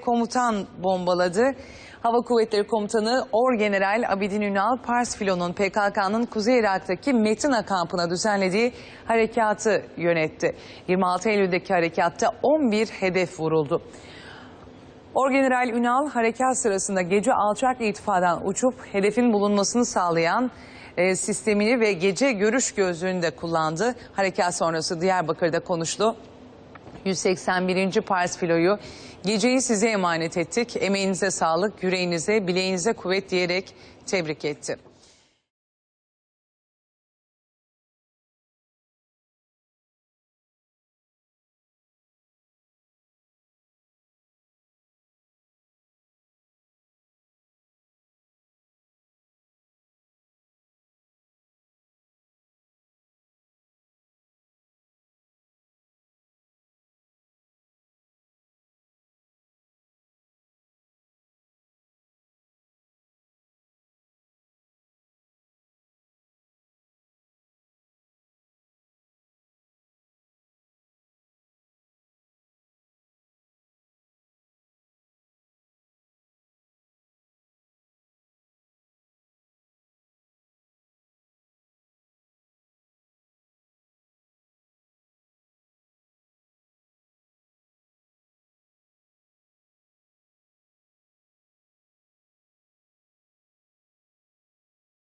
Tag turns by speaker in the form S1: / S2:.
S1: komutan bombaladı. Hava Kuvvetleri Komutanı Orgeneral Abidin Ünal, Pars Filo'nun PKK'nın Kuzey Irak'taki Metina kampına düzenlediği harekatı yönetti. 26 Eylül'deki harekatta 11 hedef vuruldu. Orgeneral Ünal harekat sırasında gece alçak irtifadan uçup hedefin bulunmasını sağlayan e, sistemini ve gece görüş gözlüğünü de kullandı. Harekat sonrası Diyarbakır'da konuştu. 181. Pars filoyu geceyi size emanet ettik. Emeğinize sağlık, yüreğinize, bileğinize kuvvet diyerek tebrik etti.